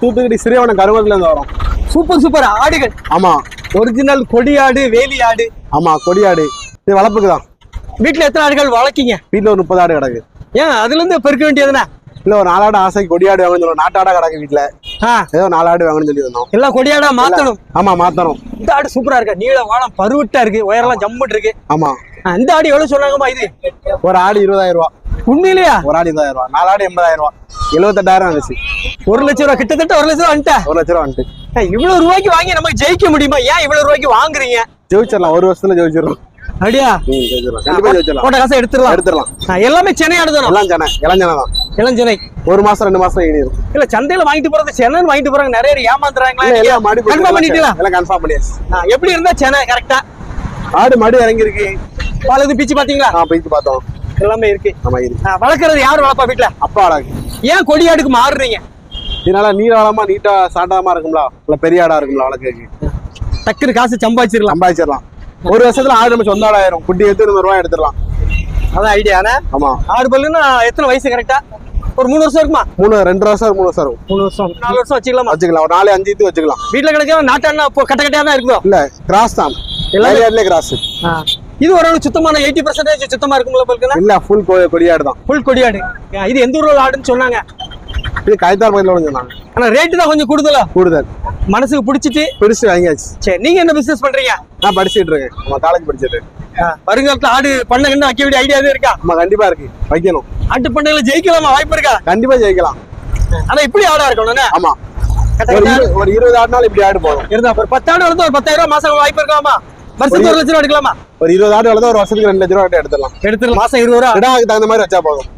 தூத்துக்குடி சிறியவனம் கருவத்துல இருந்து வரோம். Super super. ஆடுகள். ஆமா. ஒரிஜினல் கொடி ஆடு வேலி ஆடு. ஆமா கொடியாடு. இது வளர்ப்புக்கு தான் வீட்டுல எத்தனை ஆடுகள் வளர்க்கீங்க? வீட்டுல ஒரு முப்பது ஆடு கிடக்கு. ஏன் அதுல இருந்து பெருக்க வேண்டியதுனா? இல்ல ஒரு நாலாடு ஆசைக்கு கொடியாடு வாங்கணும் சொல்லுவோம். நாட்டாடா கிடக்கு வீட்டுல ஏதோ நாலாடு வாங்கணும்னு சொல்லி வந்தோம். எல்லாம் கொடியாடா மாத்தணும். ஆமா மாத்தணும். இந்த ஆடு சூப்பரா இருக்கு. நீள வாழம் பருவட்டா இருக்கு. உயரெல்லாம் ஜம்முட்டு இருக்கு. ஆமா. இந்த ஆடு எவ்வளவு சொன்னாங்கம்மா இது? ஒரு ஆடு இருபதாயிரம் ரூபா. உண்மையிலேயா? ஒரு ஆடு இருபதாயிரம் ரூபா நாலு ஆடு எண்பதாயிரம் ரூபா. எழுபத்தெட்டாயிரம் வந்துச்சு ஒரு லட்சம் ரூபா கிட்டத்தட்ட ஒரு லட்சம் ரூபா வந்துட்டா? ஒரு லட்ச ரூபா வந்துட்டு. இவ்வளவு ரூபாய்க்கு வாங்கி நமக்கு ஜெயிக்க முடியுமா? ஏன் இவ்வளவு ரூபாய்க்கு வாங்குறீங்க? ஜெயிச்சிடலாம் ஒரு வருஷத்துல ஜெயிச்சிடலாம். அப்படியா? போட்ட காசை எடுத்துடலாம். எடுத்துடலாம். எல்லாமே சென்னை ஆடுதானோ எல்லாம் ஜன இளஞ்சனை தான். இளஞ்சென்னை ஒரு மாசம் ரெண்டு மாசம் ஈடிடும் இல்ல சந்தையில வாங்கிட்டு போறது சென்னை வாங்கிட்டு போறாங்க நிறைய பேர் போட்டு கன்ஃபார்ம் பண்ணிட்டீங்களா? எல்லாம் கன்ஃபார்ம் பண்ணியாச்சு. எப்படி இருந்தா சென்னை கரெக்டா ஆடு மாடு இறங்கிருக்கு பால் இது பிச்சு பாத்தீங்களா போயிட்டு பார்த்தோம். எல்லாமே இருக்கு. ஆமா இருக்கு. வளர்க்கறது யார் வளர்ப்பா வீட்டுல அப்பா ஆடாக்கு ஏன் கொடி ஆடுக்கு மாறுறீங்க? இதனால நீளமா நீட்டா சாண்டாமா இருக்கும்ல? இல்ல பெரிய ஆடா இருக்கும்ல வளர்க்கறதுக்கு? டக்குனு காசு சம்பாதிச்சிடலாம். சம்பாதிச்சிடலாம். ஒரு வருஷத்துல ஆடு நம்ம சொந்த ஆடாயிரம் குட்டி எடுத்து இருநூறு ரூபாய் எடுத்துடலாம். அதான் ஐடியாண்ணே ஆமா. ஆறு பல்லுன்னா எத்தனை வயசு கரெக்டா ஒரு மூணு வருஷம் இருக்குமா? மூணு ரெண்டு வருஷம் மூணு வருஷம் இருக்கும் மூணு வருஷம். நாலு வருஷம் வச்சுக்கலாமா? வச்சுக்கலாம். ஒரு நாலு அஞ்சு இது வச்சுக்கலாம். வீட்டுல கிடைக்கிற நாட்டாண்ணா கட்ட கட்டையா தான் இருக்குதோ? இல்ல கிராஸ் தான். எல்லாமே கிராஸ் இது ஓரளவு சுத்தமான எயிட்டி பர்சன்டேஜ் சுத்தமா இருக்கும்ல பல்குனா? இல்ல ஃபுல் கொடியாடு தான். ஃபுல் கொடியாடு. இது எந்த ஊர்ல ஆடுன்னு சொன்னாங்க. இது கைத்தார் பகுதியில் சொன்னாங்க. ஆனா ரேட்டு தான் கொஞ்சம் கூடுதலா? கூடுதல். மனசுக்கு பிடிச்சிட்டு? பிடிச்சு வாங்கியாச்சு. சரி நீங்க என்ன பிசினஸ் பண்றீங்க? நான் படிச்சுட்டு இருக்கேன். நம்ம காலேஜ் படிச்சுட்டு. வருங்காலத்துல ஆடு பண்ண கண்டு வைக்க வேண்டிய ஐடியா இருக்கா? ஆமா கண்டிப்பா இருக்கு. வைக்கணும். ஆட்டு பண்ணையில ஜெயிக்கலாமா? வாய்ப்பு இருக்கா? கண்டிப்பா ஜெயிக்கலாம். ஆனா இப்படி ஆடா இருக்கணும்னே ஆமா. ஒரு இருபது ஆடுனாலும் இப்படி ஆடு போதும். இருந்தா ஒரு பத்து ஆடு வந்து ஒரு பத்தாயிரம் ரூபாய் மாசம் வாய்ப்பு இருக்காமா? வருஷத்துக்கு ஒரு லட்சம் ரூபா எடுக்கலாமா? ஒரு இருபது ஆடு வளர்த்தா ஒரு வருஷத்துக்கு ரெண்டு லட்ச ரூபா கிட்ட எடுத்துடலாம். எடுத்துக்கலாம் மாசம் இருபது ரூபா. கிடாக்கு தகுந்த மாதிரி வச்சா போதும்.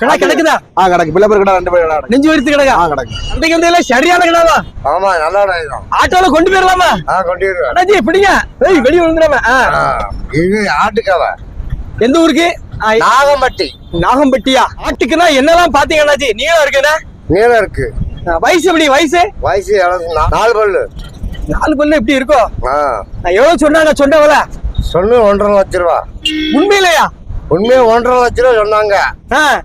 கிடா கிடக்குதா? ஆ கிடக்கு. பிள்ளை பேர் கிடா ரெண்டு பேர் கிடா நெஞ்சு வரித்து கிடக்கா? ஆ கிடக்கு. அன்றைக்கு வந்து எல்லாம் சரியான கிடாவா? ஆமா நல்லா தான் ஆட்டோல கொண்டு போயிடலாமா? ஆ கொண்டு வருவேன் அண்ணாஜி பிடிங்க. ஏய் வெளிய விழுந்துடாம. ஆ. இது ஆட்டுக்காவ எந்த ஊருக்கு? நாகம்பட்டி. நாகம்பட்டியா? ஆட்டுக்குன்னா என்னெல்லாம் பாத்தீங்க அண்ணாஜி நீளம் இருக்குண்ணா நீளம் இருக்கு. வயசு எப்படி வயசு? வயசு நாலு பல்லு. நாலு பல்லு எப்படி இருக்கும் நான் எவ்வளவு சொன்னாங்க? சொன்னவள சொன்னு ஒன்றரை லட்ச ரூபா. உண்மையிலையா? உண்மையா ஒன்றரை லட்ச ரூபா சொன்னாங்க.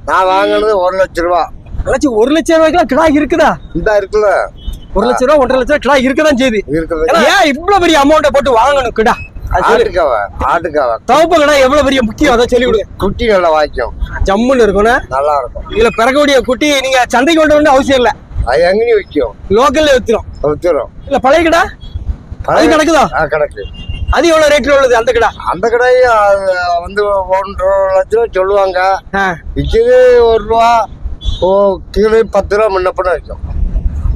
நான் வாங்கினது ஒரு லட்ச ரூபா. அண்ணாச்சி ஒரு லட்சம் ரூபாய்க்குலாம் கிடா இருக்குதா? இந்த இருக்குல்ல. ஒரு லட்சம் ரூபா ஒன்றரை லட்சம் ரூபா கிடா இருக்கதான் ஏன்னா, ஏன் இவ்வளவு பெரிய அமௌண்ட்டை போட்டு வாங்கணும் கிடா? எவ்வளவு பெரிய முக்கியம்? அதை சொல்லி விடுங்க குட்டி நல்லா வாய்க்கும். ஜம்முன்னு இருக்கும்னா? நல்லா இருக்கும். இதுல பிறக்கக்கூடிய குட்டி நீங்க சந்தைக்கு கொண்டு வந்து அவசியம் இல்ல. அது எங்கேயும் விற்கும். லோக்கல்ல வித்துரும். வித்துரும். இல்ல பழைய கிடா? அது கிடக்குதா ஆ கிடக்கு அது எவ்வளவு ரேட்ல உள்ளது அந்த கிடா? அந்த கடையும் அது வந்து ஒன்றரை லட்ச ரூபா சொல்லுவாங்க. விற்கிறது ஒரு ரூபா ஓ கீழே பத்து ரூபா முன்ன பண்ண வைக்கும்.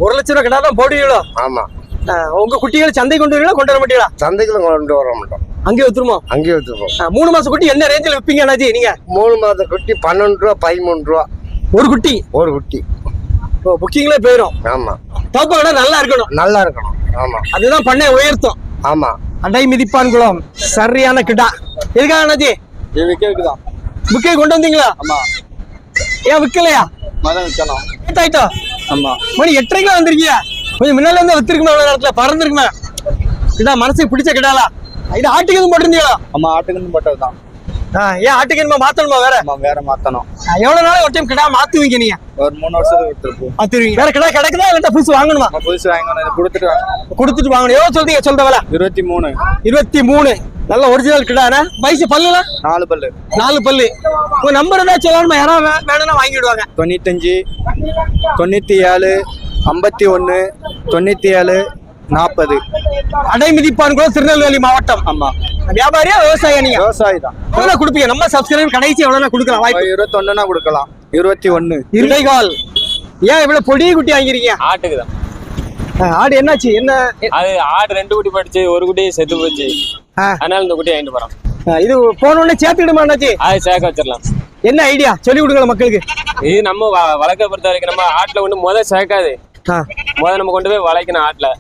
ஒரு லட்சம் ரூபா கிடா தான் போடுவீங்களோ? ஆமா. உங்க குட்டிகள் சந்தை கொண்டு வரீங்களா கொண்டு வர மாட்டீங்களா? சந்தைக்குள்ள கொண்டு வர மாட்டோம். அங்கே வித்துருமோ? அங்கேயே வச்சுருப்போம் ஆ, மூணு மாசம் குட்டி என்ன ரேஞ்சில் விப்பீங்க அண்ணாஜி நீங்க? மூணு மாத குட்டி பன்னெண்டு ரூபா பதிமூணு ரூபா. ஒரு குட்டி? ஒரு குட்டி. புக்கிங்ல போயிடும் ஆமா. தோப்ப கடை நல்லா இருக்கணும். நல்லா இருக்கணும். ஆமா. அதுதான் பண்ணை உயர்த்தும். ஆமா. அடை மிதிப்பான் குளம் சரியான கிடா. இருக்கா அண்ணாஜி இது விற்க விற்குதான் புக்கே கொண்டு வந்தீங்களா? ஆமா. ஏன் விற்கலையா மதம் விற்கலாம் ஆயிட்டோ? ஆமா. மணி எட்டரைக்கு வந்திருக்கீங்க கொஞ்சம் முன்னால இருந்து வித்துருக்குமே அவ்வளவு நேரத்துல? பறந்துருக்குமே. கிடா மனசுக்கு பிடிச்ச கிடாலா? இது ஆட்டுக்கு போட்டிருந்தீங்களா? ஆமா ஆட்டுக்கு பட்டது தான். ஆ, ஏன் ஆட்டுக்கு என்னமா மாத்தணுமா வேற? வேற மாத்தணும். எவ்வளவு நாள் ஒரு டைம் கிடா மாத்துவீங்க நீங்க? ஒரு மூணு வருஷத்துக்கு விட்டுருப்போம் மாத்துவீங்க வேற கிடா கிடக்குதா? இல்ல புதுசு வாங்கணுமா? புதுசு வாங்கணும். கொடுத்துட்டு வாங்க கொடுத்துட்டு வாங்கணும். எவ்வளவு சொல்றீங்க? சொல்ற வேலை. இருபத்தி மூணு. இருபத்தி மூணு. நல்ல ஒரிஜினல் கிடானா வயசு பல்லுல நாலு பல்லு. நாலு பல்லு. உங்க நம்பர் ஏதாவது சொல்லணுமா யாராவது வேணும்னா வாங்கிடுவாங்க. தொண்ணூத்தஞ்சு தொண்ணூத்தி ஏழு ஐம்பத்தி ஒன்று தொண்ணூத்தி ஏழு நாற்பது. அடை மிதிப்பான் கூட திருநெல்வேலி மாவட்டம். ஆமா. வியாபாரியா விவசாயியா நீங்க? விவசாயி தான். எவ்வளவு கொடுப்பீங்க? நம்ம சப்ஸ்கிரைபர் கடைசி எவ்வளவு கொடுக்கலாம்? வாய்ப்பு. இருபத்தொன்னுனா கொடுக்கலாம். இருபத்தி ஒன்று இருடைகால் ஏன் இவ்வளவு பொடி குட்டி வாங்கிருக்கீங்க? ஆட்டுக்கு தான். ஆடு என்னாச்சு? என்ன? அது ஆடு ரெண்டு குட்டி படிச்சு ஒரு குட்டி செத்து போச்சு. அதனால இந்த குட்டி வாங்கிட்டு போறோம். ஆ, இது போன உடனே சேர்த்துக்கிடுமா என்னாச்சு? அது சேர்க்க வச்சிடலாம். என்ன ஐடியா? சொல்லி கொடுக்கல மக்களுக்கு. இது நம்ம வ- வளர்க்க பொறுத்த வரைக்கும் நம்ம ஆட்டுல ஒண்ணு முத சேர்க்காது. முத நம்ம கொண்டு போய் வளைக்கணும் ஆட்டுல.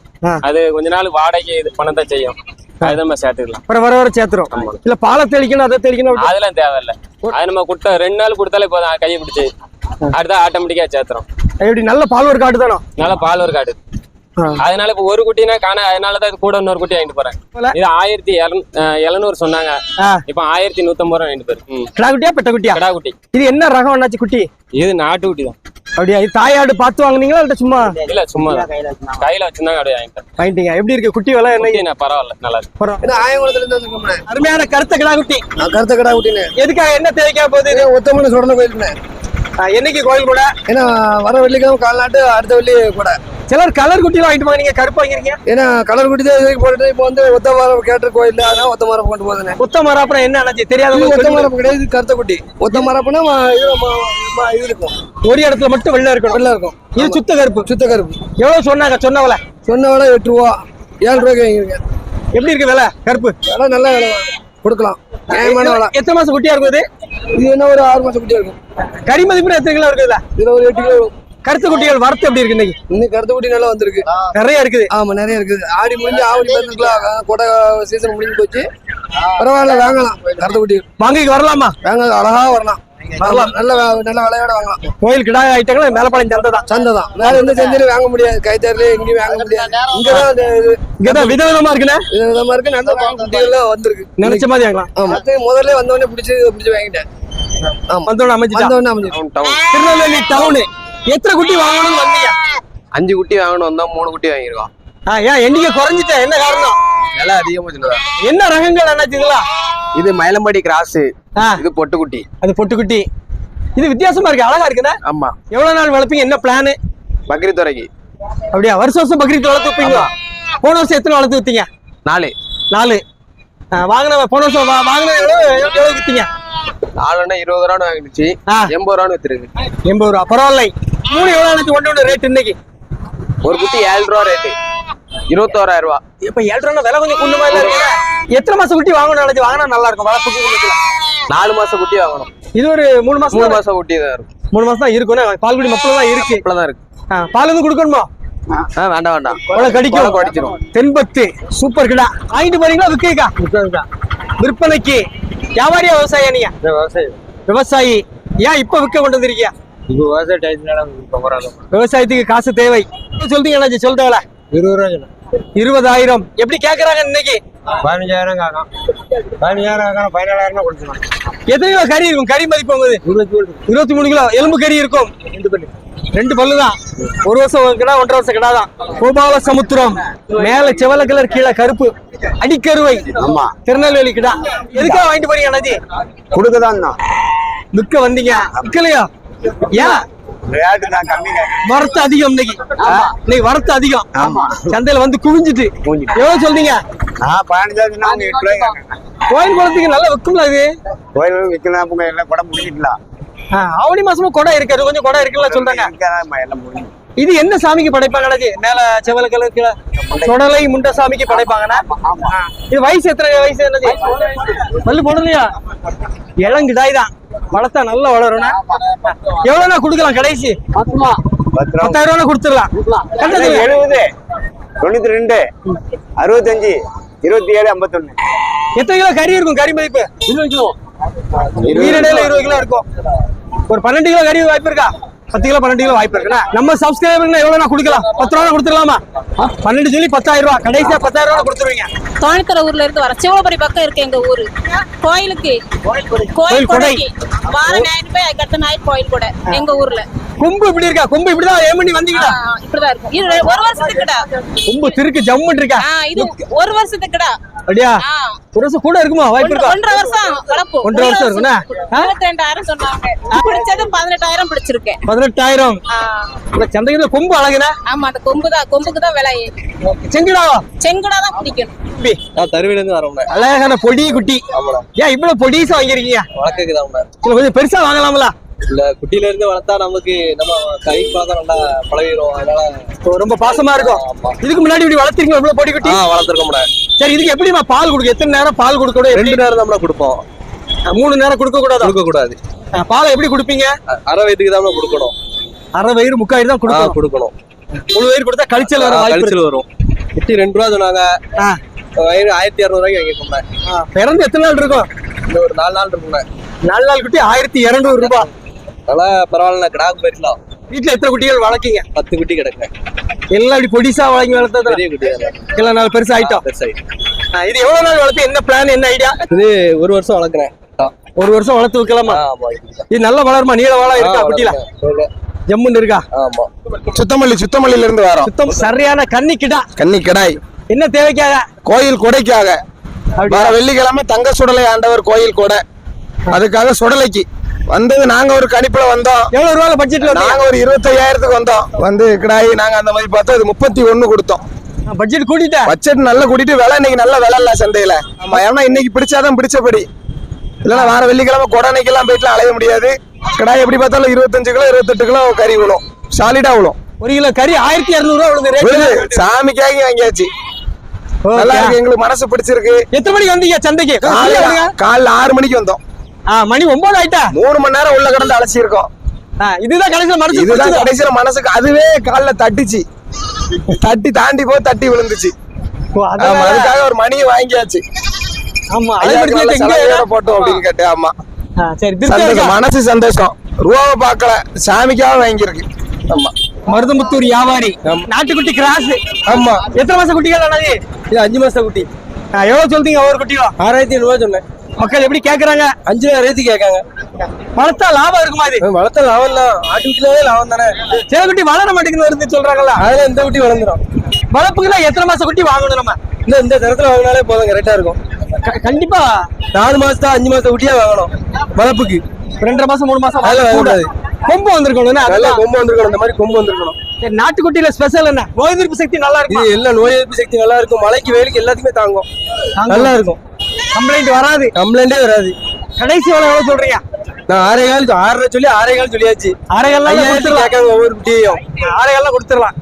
அது கொஞ்ச நாள் வாடகை இது பணத்தை செய்யும். அது நம்ம சேர்த்துக்கலாம். அப்புறம் வர வர சேர்த்துரும். ஆமா. இல்ல பாலை தெளிக்கணும் அதை தெளிக்கணும் அதெல்லாம் தேவையில்ல. அது நம்ம குட்ட ரெண்டு நாள் கொடுத்தாலே போதும் கையை பிடிச்சி அடுத்த ஆட்டோமேட்டிக்கா சேர்த்துரும். எப்படி நல்ல பால் ஒரு காட்டு தானோ? நல்ல பால் ஒரு காடு. அதனால இப்ப ஒரு குட்டினா காண அதனாலதான் இது கூட இன்னொரு குட்டி வாங்கிட்டு போறேன். இது ஆயிரத்தி எழுநூறு சொன்னாங்க. இப்ப ஆயிரத்தி நூத்தம்பது ரூபா வாங்கிட்டு ம். கிடா குட்டியா பெட்ட குட்டியா? கிடா குட்டி. இது என்ன ரகம் என்னாச்சு குட்டி? இது நாட்டு குட்டி தான். அப்படியா? இது தாயாடு பார்த்து வாங்குனீங்களா இல்ல சும்மா? இல்ல சும்மா. கையில வச்சிருந்தாங்க. அப்படியே வாங்கிட்டீங்க. எப்படி இருக்கு? குட்டி விலை என்ன? குட்டி நான் பரவாயில்ல நல்லா இருக்கு. பரவாயில்ல. ஆயங்குளத்துல இருந்து வந்துருக்கோம்ண்ணே அருமையான கருத்த கிடா குட்டி. நான் கருத்த கடா குட்டினே எதுக்காக என்ன தேவைக்கா போகுது இது? ஒத்தமணி சுடன கோயிலுண்ணே ஆ, என்னைக்கு கோயில் கூட? ஏன்னா வர வெள்ளிக்கிழமை கால்நாட்டு அடுத்த வெள்ளி கூட. சிலர் கலர் குட்டிலாம் வாங்கிட்டு போங்க. நீங்க கருப்பு வாங்கிருக்கீங்க. ஏன்னா கலர் குட்டி தான் இதுக்கு போட்டுட்டு இப்போ வந்து ஒத்த மரம் கேட்ட கோயில் அதான் ஒத்த மரம் கொண்டு போகுதுண்ணே புத்த மரம் அப்புறம் என்ன ஆனாச்சு தெரியாத ஒத்த மரம் கிடையாது கருத்த குட்டி. ஒத்த மரப்புனா இது இருக்கும். ஒரு இடத்துல மட்டும் வெள்ளை இருக்கணும். வெள்ளை இருக்கும். இது சுத்த கருப்பு. சுத்த கருப்பு. எவ்வளவு சொன்னாங்க? சொன்னவள சொன்ன விலை எட்டு ரூபா. ஏழு ரூபாய்க்கு வாங்கிருக்கேன் எப்படி இருக்கு விலை? கருப்பு. விலை நல்ல விலை. கொடுக்கலாம். நியாயமான விலை. எத்தனை மாசம் குட்டியா இருக்கும் இது? இது என்ன ஒரு ஆறு மாசம் குட்டியா இருக்கும். கறி மதிப்பு எத்தனை கிலோ இருக்குதுல இதுல? ஒரு எட்டு கிலோ இருக்கும். கருத்து குட்டிகள் வரத்து எப்படி இருக்கு இன்னைக்கு? கருத்த குட்டி நல்லா வந்திருக்கு. நிறைய இருக்குது. ஆமா நிறைய இருக்குது. ஆடி முடிஞ்சு ஆவணி பிறந்துக்கலாம் கொடை சீசன் முடிஞ்சு போச்சு. பரவாயில்ல வாங்கலாம். கருத்த குட்டி வாங்கிக்கு வரலாமா? வாங்க அழகா வரலாம். நல்ல நல்ல விலையோட வாங்கலாம். கோயில் கிடா ஐட்டங்கள் மேலப்பாளையம் சந்தை தான். சந்தை தான். வேற எந்த சந்தையிலும் வாங்க முடியாது. கைத்தறில எங்கேயும் வாங்க முடியாது. இங்கதான் இங்கதான் விதவிதமா இருக்குண்ணே. இது விதமா இருக்கு. நல்ல குட்டிகள்லாம் வந்திருக்கு. நினைச்ச மாதிரி வாங்கலாம். ஆமா. முதல்ல வந்தவொடனே பிடிச்சி பிடிச்சி வாங்கிட்டேன். ஆமா வந்தோட அமைச்சிட்டா வந்தவொடனே அமைஞ்சு திருநெல்வேலி டவுனு எத்தனை குட்டி வாங்கணும்னு வந்தீங்க? அஞ்சு குட்டி வாங்கணும் வந்தா மூணு குட்டி வாங்கியிருக்கோம் ஆ, ஏன் எண்ணிக்கை குறைஞ்சிட்ட என்ன காரணம்? விலை அதிகமா என்ன ரகங்கள் அண்ணாச்சுங்களா இது மயிலம்பாடி கிராஸ் இது பொட்டுக்குட்டி. அது பொட்டுக்குட்டி. இது வித்தியாசமா இருக்கு அழகா இருக்குண்ணே. ஆமா. எவ்வளவு நாள் வளர்ப்பீங்க? என்ன பிளானு பக்ரீத்துறைக்கு. அப்படியா? வருஷம் வருஷம் பக்ரீத் வளர்த்து வைப்பீங்களா? போன வருஷம் எத்தனை வளர்த்து வித்தீங்க? நாலு. நாலு. வாங்கின போன வருஷம் வாங்கின எவ்வளவு வித்தீங்க? நாலுன்னா இருபது ரூபான்னு வாங்கிடுச்சு. எண்பது ரூபான்னு வித்துருக்கு. எண்பது ரூபா. பரவாயில்லை. மூணு எவ்வளவு ஒன்று ஒன்று ரேட் இன்னைக்கு? ஒரு குட்டி ஏழு ரூபா ரேட்டு இருபத்தோராயிரம் ரூபா இப்ப ஏழு ரூபா விலை கொஞ்சம் குண்டு மாதிரி இருக்கு எத்தனை மாசம் குட்டி வாங்கணும் நினைச்சு வாங்கினா நல்லா இருக்கும். வளர்ப்புக்கு உங்களுக்கு. நாலு மாசம் குட்டி வாங்கணும். இது ஒரு மூணு மாசம் மூணு? மாசம் குட்டி தான் இருக்கும். மூணு மாசம் தான் இருக்கும்னா? பால்குடி மப்பளம் தான் இருக்கு. இப்பதான் இருக்கு. பால் எதுவும் கொடுக்கணுமா? வேண்டாம் வேண்டாம். அவ்வளவு கடிக்கும். கடிச்சிரும். தென்பத்து சூப்பர் கிடா. வாங்கிட்டு போறீங்களா? விற்கா விற்பனைக்கு. வியாபாரியா விவசாயியா நீங்க விவசாயம் விவசாயி. ஏன் இப்ப விற்க கொண்டு வந்திருக்கியா? இப்போ விவசாய டைத்துல விவசாயத்துக்கு காசு தேவை. சொல்றீங்க அண்ணாச்சி சொல்றவள இருபது ரூபா இருபதாயிரம். எப்படி கேக்குறாங்க இன்னைக்கு? பதினஞ்சாயிரம் காணும் பதினஞ்சாயிரம் காணும் பதினேழாயிரம் கொடுத்துருவோம் எத்தனை கிலோ கறி இருக்கும் கறி மதிப்பு உங்களுது இருபத்தி மூணு கிலோ. எலும்பு கறி இருக்கும். ரெண்டு பல்லு. தான் ஒரு வருஷம் கிடா ஒன்றரை வருஷம் கிடா தான் கோபால சமுத்திரம். மேல செவல கலர் கீழே கருப்பு. அடிக்கருவை. ஆமா. திருநெல்வேலி கிடா. எதுக்காக வாங்கிட்டு போறீங்க அண்ணாச்சி? கொடுக்கதான் தான் விற்க வந்தீங்க. விற்கலையா? ஏன்? வரத்து அதிகம் இன்னைக்கு. இன்னைக்கு வரத்து அதிகம். ஆமா. சந்தையில வந்து குவிஞ்சிட்டு. எவ்வளவு சொல்றீங்க? கோயில் குளத்துக்கு நல்லா விற்கும்ல இது கோயில் விற்கலாம் எல்லாம் கூட முடிச்சிடலாம் ஆ, ஆவணி மாசமும் கொடை இருக்காது கொஞ்சம் கொடை இருக்குல்ல சொல்றாங்க. இது என்ன சாமிக்கு படைப்பாங்க? மேல செவல கலர் கீழே சுடலை முண்ட சாமிக்கு படைப்பாங்கண்ணா? இது வயசு எத்தனை வயசு என்னது? பல்லு போடலையா? இளங்கிடாய் தான். வளர்த்தா நல்லா வளரும்னா? எவ்வளவுனா கொடுக்கலாம் கடைசி? பத்தாயிரம் ரூபா கொடுத்துடலாம். எழுபது. தொண்ணூத்தி ரெண்டு அறுபத்தஞ்சு. இருபத்தி ஏழு ஐம்பத்தொன்னு. எத்தனை கிலோ கறி இருக்கும்? கறி மதிப்பு? இருபது கிலோ. ஈரடையில இருபது கிலோ இருக்கும். ஒரு பன்னெண்டு கிலோ கறி வாய்ப்பு இருக்கா? பத்து கிலோ பன்னெண்டு கிலோ வாய்ப்பு இருக்குண்ணா நம்ம சப்ஸ்கிரைபர் எவ்வளவு நான் கொடுக்கலாம்? பத்து ரூபா கொடுத்துடலாமா? பன்னெண்டு சொல்லி பத்தாயிரம் ரூபா. கடைசியா பத்தாயிரம் ரூபா கொடுத்துருவீங்க. தோணித்தர ஊர்ல இருந்து வர சிவபுரி பக்கம் இருக்கு எங்க ஊரு. கோயிலுக்கு. கோயில் கோயில் கொடை. கொடைக்கு. வார ஞாயிறு போய் அதுக்கடுத்த ஞாயிறு கோயில் கொடை எங்க ஊர்ல. கொம்பு இப்படி இருக்கா? கொம்பு இப்படிதான் ஏன் பண்ணி ஆ, வந்தீங்களா இப்படிதான் இருக்கும் ஒரு வருஷத்துக்குடா. கொம்பு திருக்கு ஜம்முன்னு இருக்கா? இது ஒரு வருஷத்துக்குடா. அப்படியா. ஒரு வருஷம் கூட இருக்குமா? வாய்ப்பு ஒன்றரை இருக்கா ஒன்றரை வருஷம் வளர்ப்பு. ஒன்றரை வருஷம் இருக்குண்ணா? ஆ? இருபத்தி சொன்னாங்க. பிடிச்சது பதினெட்டாயிரம் பிடிச்சிருக்கேன். பதினெட்டாயிரம். சந்தைக்கு கொம்பு அழகுனா ஆமா அந்த கொம்பு தான் கொம்புக்கு தான் விலை. செங்குடாவா? செங்குடா தான் பிடிக்கணும். நான் தருவில இருந்து வரோம்ல அழகான பொடி குட்டி. ஏன் இவ்வளவு பொடிசா வாங்கிருக்கீங்க வழக்குக்கு தான் கொஞ்சம் பெருசா வாங்கலாம்ல? இல்ல குட்டில இருந்து வளர்த்தா நமக்கு நம்ம கை பழக்கம் நல்லா பழகிடும் அதனால ரொம்ப பாசமா இருக்கும். இதுக்கு முன்னாடி இப்படி வளர்த்திருக்கீங்க இவ்வளவு பொடி குட்டி? வளர்த்துருக்க முடியாது சரி இதுக்கு எப்படிமா பால் கொடுக்கும் எத்தனை நேரம் பால் கொடுக்க ரெண்டு நேரம் தான் கொடுப்போம். மூணு நேரம் கொடுக்க கூடாது கொடுக்க கூடாது பாலை எப்படி குடிப்பீங்க? அரை வயதுக்கு தான் கொடுக்கணும். அரை வயிறு முக்காயிரம் தான் கொடுக்கணும். கொடுக்கணும். முழு வயிறு கொடுத்தா கழிச்சல் வர ஆ, வாய்ப்பு இருக்கு. கழிச்சல் வரும். குட்டி ரெண்டு ரூபா சொன்னாங்க. வயிறு ஆயிரத்தி இரநூறுவாய்க்கு வாங்கிக்கோங்க ஆ, பிறந்து எத்தனை நாள் இருக்கும்? இன்னும் ஒரு நாலு நாள் இருக்குங்க நாலு நாள் குட்டி ஆயிரத்தி இருநூறு ரூபாய் நல்லா பரவாயில்ல கிடாக்கு போயிருக்கலாம் வீட்டுல எத்தனை குட்டிகள் வளர்க்கீங்க? பத்து குட்டி கிடக்கு. எல்லாம் இப்படி பொடிசா வளர்க்கி வளர்த்தது பெரிய குட்டி. எல்லாம் நாள் பெருசா ஆயிட்டோம் பெருசாயிட்டு ஆ, இது எவ்வளவு நாள் வளர்த்து என்ன பிளான் என்ன ஐடியா இது ஒரு வருஷம் வளர்க்குறேன். ஒரு வருஷம் வளர்த்து வைக்கலாமா? இது நல்ல வளருமா? நீள வாழா இருக்கா குட்டியில? ஜம்முன்னு இருக்கா? ஆமா. சுத்தமல்லி சுத்தமல்லியில இருந்து வரோம். சுத்தம் சரியான கன்னி கிடா கன்னி கிடாய் என்ன தேவைக்காக? கோயில் கொடைக்காக? வர வெள்ளிக்கிழமை தங்க சுடலை ஆண்டவர் கோயில் கொடை. அதுக்காக சுடலைக்கு. வந்தது நாங்க ஒரு கணிப்புல வந்தோம். எவ்வளவு ரூபாய் பட்ஜெட்ல நாங்க ஒரு இருபத்தையாயிரத்துக்கு வந்தோம். வந்து கிடாய் நாங்க அந்த மாதிரி பார்த்தா அது முப்பத்தி ஒண்ணு கொடுத்தோம். பட்ஜெட் கூட்டிட்டேன் பட்ஜெட் நல்லா கூட்டிட்டு விலை இன்னைக்கு நல்ல விலை இல்ல சந்தையில. ஏன்னா இன்னைக்கு பிடிச்சாதான் பிடிச்சபடி. இல்லைன்னா வார வெள்ளிக்கிழமை கொடனைக்கெல்லாம் போயிட்டுலாம் அலைய முடியாது. கிடாய் எப்படி பார்த்தாலும் இருபத்தஞ்சு கிலோ இருபத்தெட்டு கிலோ கறி விழும். சாலிடா விழும். ஒரு கிலோ கறி ஆயிரத்தி இரநூறு ரூபா விழுந்து ரேட் சாமிக்காக வாங்கியாச்சு. நல்லா இருக்கு. எங்களுக்கு மனசு பிடிச்சிருக்கு. எத்தனை மணிக்கு வந்தீங்க சந்தைக்கு? காலைல ஆறு மணிக்கு வந்தோம். மணி ஒன்பது ஆயிட்டா? மூணு மணி நேரம் உள்ள கடந்து அழைச்சிருக்கோம் ஆ, இதுதான் கடைசியில மனசு இதுதான். கடைசியில மனசுக்கு அதுவே கால்ல தட்டிச்சு. தட்டி தாண்டி போய் தட்டி விழுந்துச்சு. அதுக்காக ஒரு மணியை வாங்கியாச்சு. ஆமா போட்டோம் அப்படின்னு கேட்டு ஆமா. சரி? மனசு சந்தோஷம். ரூபாவை பார்க்கல சாமிக்காக வாங்கியிருக்கு. ஆமா. மருதமுத்தூர் வியாபாரி. நாட்டுக்குட்டி கிராஸ். ஆமா. எத்தனை மாசம் குட்டிகள் இது அஞ்சு மாசம் குட்டி. எவ்வளவு சொல்றீங்க ஒவ்வொரு குட்டியும்? ஆறாயிரத்தி ஐநூறுவா சொன்னேன். மக்கள் எப்படி கேக்குறாங்க? அஞ்சாயிரத்தி கேட்காங்க. வளர்த்தா லாபம் இருக்குமா இது? வளர்த்த லாபம் தான் ஆட்டு குட்டிலே லாபம் தானே? சில குட்டி வளர மாட்டேங்குது வருது சொல்றாங்கல்ல. அதுல இந்த குட்டி வளர்ந்துரும். வளர்ப்புக்குலாம் எத்தனை மாசம் குட்டி வாங்கணும் நம்ம? இந்த இந்த தரத்துல வாங்கினாலே போதும் கரெக்டா இருக்கும். கண்டிப்பா. நாலு மாசத்தா அஞ்சு மாசம் குட்டியா வாங்கணும் வளர்ப்புக்கு. ரெண்டரை மாசம் மூணு மாசம். கூடாது. கொம்பு வந்திருக்கணும் நல்லா கொம்பு வந்திருக்கணும் இந்த மாதிரி கொம்பு வந்திருக்கணும். நாட்டுக்குட்டியில ஸ்பெஷல் என்ன? நோய் எதிர்ப்பு சக்தி நல்லா இருக்கும்? எல்லாம் நோய் எதிர்ப்பு சக்தி நல்லா இருக்கும். மழைக்கு வெயிலுக்கு எல்லாத்துக்குமே தாங்கும். நல்லா இருக்கும். கம்ப்ளைண்ட் வராது. கம்ப்ளைண்டே வராது. கடைசி எவ்வளவு எவ்வளவு சொல்றீங்க நான் ஆறே கால் ஆறரை சொல்லி ஆறே கால் சொல்லியாச்சு. ஐயாயிரத்தி கொடுத்துடலாம் கேட்காங்க ஒவ்வொரு குட்டியையும். ஆரைகள்லாம் கொடுத்துடலாம்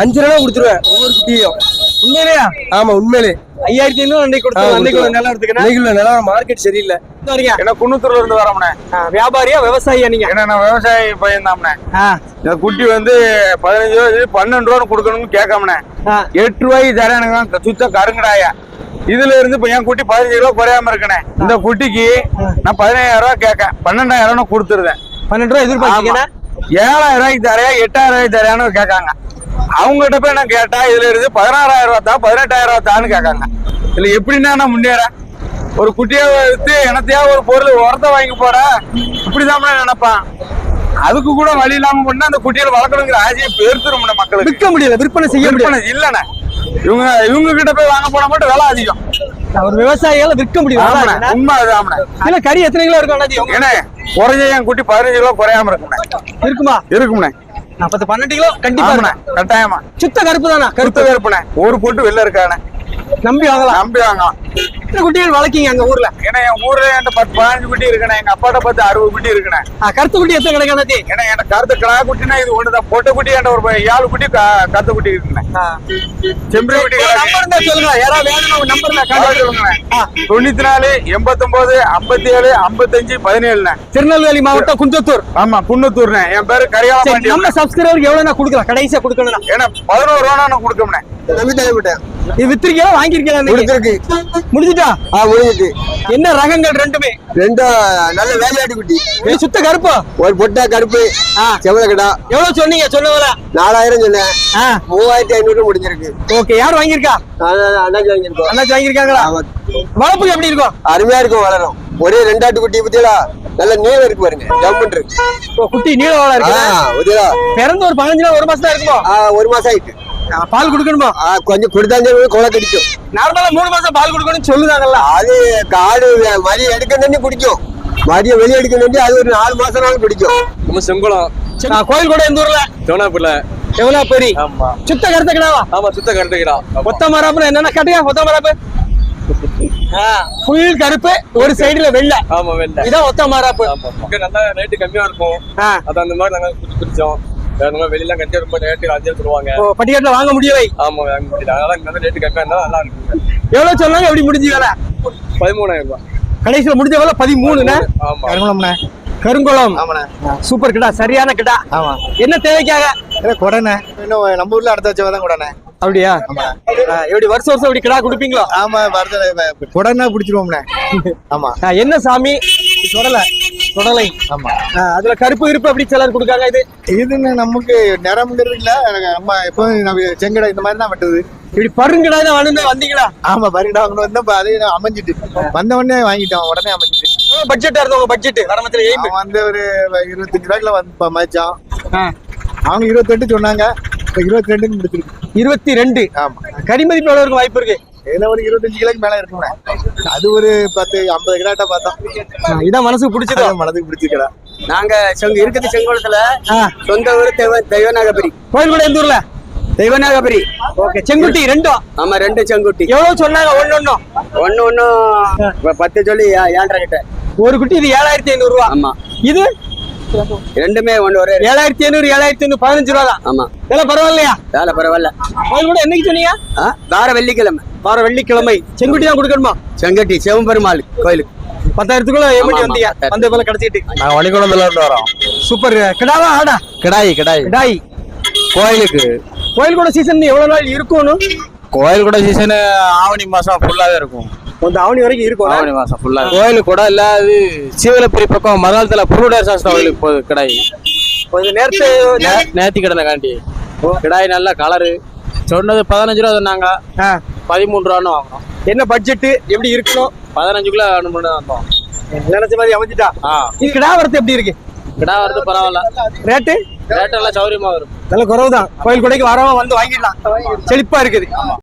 அஞ்சு ரூபா கொடுத்துருவேன் ஒவ்வொரு குட்டியையும். உண்மையிலேயா? ஆமா உண்மையிலே. ஐயாயிரத்தி ஐநூறு அன்னைக்கு கொடுத்துருவோம் அன்னைக்கு நல்லா எடுத்துக்கிறேன் நிலவரம் மார்க்கெட் சரியில்லை. வரீங்க ஏன்னா குன்னத்தூர்ல இருந்து வரோம்னே வியாபாரியா விவசாயியா நீங்க? ஏன்னா நான் விவசாயி பையன் தாம்னே ஆ, இந்த குட்டி வந்து பதினஞ்சு ரூபா இது பன்னெண்டு ரூபா கொடுக்கணும்னு கேட்காமனே. எட்டு ரூபாய்க்கு தரேனுங்க சுத்த கருங்கடாயா. இதுல இருந்து இப்ப என் குட்டி பதினஞ்சு ரூபா குறையாம இருக்கனே இந்த குட்டிக்கு நான் பதினாயிரம் ரூபா கேட்கேன். பன்னெண்டாயிரம் ரூபா கொடுத்துருந்தேன் பன்னெண்டு ரூபா எதிர்பார்த்தீங்கன்னா ஏழாயிரம் ரூபாய்க்கு தரையா எட்டாயிரம் ரூபாய்க்கு தரையான்னு கேட்காங்க. அவங்ககிட்ட போய் நான் கேட்டா இதுல இருந்து பதினாறாயிரம் ரூபா தான் பதினெட்டாயிரம் ரூபா தான்னு கேட்காங்க. இதுல எப்படின்னா நான் முன்னேறேன்? ஒரு குட்டியை வித்து எனத்தையா ஒரு பொருள் உரத்தை வாங்கி போட இப்படிதான் நான் நினைப்பான். அதுக்கு கூட வழி இல்லாம பண்ணா அந்த குட்டிகளை வளர்க்கணுங்கிற ஆசையை பெருத்துரும் மக்களுக்கு. விற்க முடியல விற்பனை செய்ய முடியல. இல்லண்ணே. இவங்க இவங்க கிட்ட போய் வாங்க போனா மட்டும் விலை அதிகம். ஒரு விவசாயியால விற்க முடியும். ஆமாண்ணே உண்மை அதுதாண்ணே இல்ல கறி எத்தனை கிலோ இருக்கும் ஏன்னா குறைஞ்ச என் குட்டி பதினஞ்சு கிலோ குறையாம இருக்குண்ணே இருக்குமா? இருக்கும்ண்ணே. பத்து பன்னெண்டு கிலோ கண்டிப்பா ஆமாண்ணே. கட்டாயமா. சுத்த கருப்பு தானா? கருத்து கருப்பு வேறுப்புண்ணே ஒரு போட்டு வெளில இருக்கானே நம்பி வாங்கலாம். நம்பி வாங்கலாம். எத்தனை குட்டிகள் வளர்க்கீங்க அங்க ஊர்ல? ஏன்னா என் ஊர்ல என்கிட்ட பத்து பதினஞ்சு குட்டி இருக்குண்ணே. எங்க அப்பாட்ட பத்து அறுபது குட்டி இருக்குண்ணே. ஆ, கருத்து குட்டி எத்தனை அண்ணாஜி ஏன்னா என்கிட்ட கருத்து கிடா குட்டினா இது ஒண்ணுதான். பொட்டை குட்டி என்கிட்ட ஒரு ஏழு குட்டி கருத்து குட்டி இருக்குண்ணே. செம்பரி குட்டி நம்பர் இருந்தா சொல்லுங்க. யாராவது வேணும்னா ஒரு நம்பர் கான்டாக்ட் சொல்லுங்களேன். தொண்ணூத்தி நாலு எண்பத்தொன்பது ஐம்பத்தி ஏழு ஐம்பத்தஞ்சு பதினேழுண்ணே. திருநெல்வேலி மாவட்டம் குன்றத்தூர். ஆமா குன்னத்தூர்ண்ணே என் பேரு பாண்டியன். நம்ம சப்ஸ்கிரைபருக்கு எவ்வளவு நான் கொடுக்கலாம்? கடைசியா கொடுக்கணும் ஏன்னா பதினோரு ரூபா நான் கொடுக்கணும்ண்ணே. நம்பி தேவைப்பட்டேன் இது வித்திருக்கீங்களா வாங்கியிருக்கீங்களா? கொடுத்துருக்கு முடிஞ்சுட்டா? ஆ முடிஞ்சிட்டு என்ன ரகங்கள் ரெண்டுமே? ரெண்டும் நல்ல வேலையாட்டு குட்டி. இது சுத்த கருப்பு. ஒரு பொட்டா கருப்பு ஆ. செவலக்கடா எவ்வளவு சொன்னீங்க? சொன்னவல நாலாயிரம் சொன்னேன். மூவாயிரத்தி ஐநூறு முடிஞ்சிருக்கு. ஓகே யார் வாங்கியிருக்கா? அண்ணாச்சி வாங்கியிருக்கோம். அண்ணாச்சி வாங்கியிருக்காங்களா. வளர்ப்புக்கு எப்படி இருக்கும்? அருமையா இருக்கும் வளரும். ஒரே ரெண்டாட்டு குட்டி பத்தியலா நல்ல நீளம் இருக்கு பாருங்க. ஜம்முன் இருக்கு. குட்டி ஆ இருக்கு பிறந்து ஒரு பதினஞ்சு நாள் ஒரு மாசம் தான் இருக்குமோ ஒரு மாசம் ஆயிட்டு. பால் கொடுக்கணுமோ? ஆ கொஞ்சம் கொடுத்தாஞ்சு கொலை கடிக்கும் நார்மலா மூணு மாசம் பால் கொடுக்கணும்னு சொல்லுதாங்கல்ல? அது காடு மதியம் எடுக்க தண்ணி குடிக்கும் மதியம் வெளியே எடுக்க தண்ணி அது ஒரு நாலு மாசம் நாள் குடிக்கும் நம்ம செங்குளம் கோயில் கூட எந்த ஊர்ல? சோனாப்புல எவ்வளவு பெரிய ஆமா. சுத்த கருத்த கிடாவா ஆமா சுத்த கரெக்டுக்கிறா ஒத்த மராப்புல என்னென்ன கட்டுங்க? ஒத்த மராப்பு ஃபுல் கருப்பு ஒரு சைடுல வெள்ளை. ஆமா வெள்ள. இதான் ஒத்த மராப்பு இங்க நல்லா ரேட்டு கம்மியா இருக்கும். அது அந்த மாதிரி நாங்க குடிச்சு குடிச்சோம். மாதிரி வெளியெல்லாம் கட்டி ரொம்ப ரேட்டு அதிகம் சொல்லுவாங்க பட்டிக்காட்டுல வாங்க முடியலை. ஆமா வாங்க முடியல. வந்து ரேட்டு கம்மியா இருந்தா நல்லா இருக்குங்க எவ்வளவு சொன்னாங்க? எப்படி முடிஞ்சு வேலை? பதிமூணாயிரம் ரூபாய். கடைசியில முடிஞ்ச வேலை பதிமூணுண்ணே. ஆமா. கருங்குளம்ண்ணே கருங்குளம். ஆமாண்ணே. சூப்பர் கிடா சரியான கிடா. ஆமா. என்ன தேவைக்காக? இல்லை கொடைண்ணே. இன்னும் நம்ம ஊர்ல அடுத்த வச்சவ தான் கொடைண்ணே. அப்படியா? எப்படி வருஷம் வருஷம் இப்படி கிடா கொடுப்பீங்களோ? ஆமா வரது கொடைன்னா பிடிச்சிருவோம்ண்ணே ஆமா. என்ன சாமி? தொடலை. தொடலை. ஆமா. அதுல கருப்பு இருப்பு அப்படி சிலர் கொடுக்காங்க. இது இதுன்னு நமக்கு நிறம்ங்கிறது இல்ல. நம்ம நம்ம செங்கடை இந்த மாதிரி தான் வெட்டுது. இப்படி பருங்கடா தான் வந்து வந்தீங்களா? ஆமா பரிடா அவங்க வந்து அதே அமைஞ்சிட்டு. வந்த உடனே வாங்கிட்டோம். உடனே அமைஞ்சிட்டு. பட்ஜெட்டா இருந்தவங்க பட்ஜெட் வரமத்துல எய்ம் வந்து ஒரு இருபத்தஞ்சு ரூபாய்க்குல வந்து மதிச்சான் அவங்க இருபத்தெட்டு சொன்னாங்க. இப்போ இருபத்தி ரெண்டுன்னு முடிச்சிருக்கு. இருபத்தி ரெண்டு. ஆமா. கறி மதிப்பு எவ்வளவு வாய்ப்பு இருக்கு? என்ன ஒரு இருபத்தஞ்சு கிலோக்கு மேல இருக்கும்ண்ணே அது ஒரு பத்து ஐம்பது கிராட்டா பார்த்தோம் இதான் மனசுக்கு பிடிச்சதோ? அதான் மனதுக்கு பிடிச்சிக்கடா நாங்க செங்க இருக்குது செங்கோலத்துல ஆ, சொந்த ஊர் தெய்வ தெய்வநாகபுரி. கோயில் கூட எந்த ஊர்ல? தெய்வநாகபுரி. ஓகே செங்குட்டி ரெண்டும்? ஆமா ரெண்டு செங்குட்டி. எவ்வளவு சொன்னாங்க ஒண்ணு ஒண்ணும்? ஒண்ணு இப்ப பத்து சொல்லி ஏழரை கிட்ட. ஒரு குட்டி இது ஏழாயிரத்தி ஐநூறு ரூபா ஆமா. இது? ரெண்டுமே ஒண்ணு ஒரே. ஏழாயிரத்தி ஐநூறு ஏழாயிரத்தி ஐநூறு பதினஞ்சு ரூபா தான் ஆமா. இதெல்லாம் பரவாயில்லையா? வேலை பரவாயில்ல. கோயில் கூட என்னைக்கு சொன்னீங்க? வார வெள்ளிக்கிழமை. வார வெள்ளிக்கிழமை. செங்குட்டி தான் கொடுக்கணுமா? செங்கட்டி சிவபெருமாள் கோயிலுக்கு. பத்தாயிரத்துக்குள்ள ஆமா, வந்தீங்க. வந்த போல கிடைச்சிட்டு. நாங்க வணிகுளத்துல இருந்து வரோம். சூப்பர். கிடாவா ஆடா? கிடாய் கிடாய். கிடாய். கோயிலுக்கு. கோயில் கூட சீசன் எவ்வளவு நாள் இருக்கணும் கோயில் கூட சீசன் ஆவணி மாசம் ஃபுல்லாவே இருக்கும். அந்த ஆவணி வரைக்கும் இருக்கும். ஆவணி மாசம் ஃபுல்லா கோயிலுக்கு கூட இல்ல அது சீவலப்பரி பக்கம் மதாலத்துல புருடர் சாஸ்திரம் கோயிலுக்கு போகுது கிடாய். கொஞ்சம் நேரத்து நே- நேத்தி கடனை காண்டி. கிடாய் நல்ல கலரு சொன்னது பதினஞ்சு ரூபா சொன்னாங்க. பதிமூணு ரூபான்னு வாங்கினோம் என்ன பட்ஜெட் எப்படி இருக்கணும்? பதினஞ்சுக்குள்ள வேணும்னு வந்தோம். நினைச்ச மாதிரி அமைஞ்சிட்டா? இது கிடா வரத்து எப்படி இருக்கு? கிடா வரது பரவாயில்ல. ரேட்டு? ரேட் எல்லாம் சௌரியமா வரும். நல்ல குறவு தான் கோயில் கொடைக்கு வரவங்க வந்து வாங்கிடலாம். செழிப்பா இருக்குது.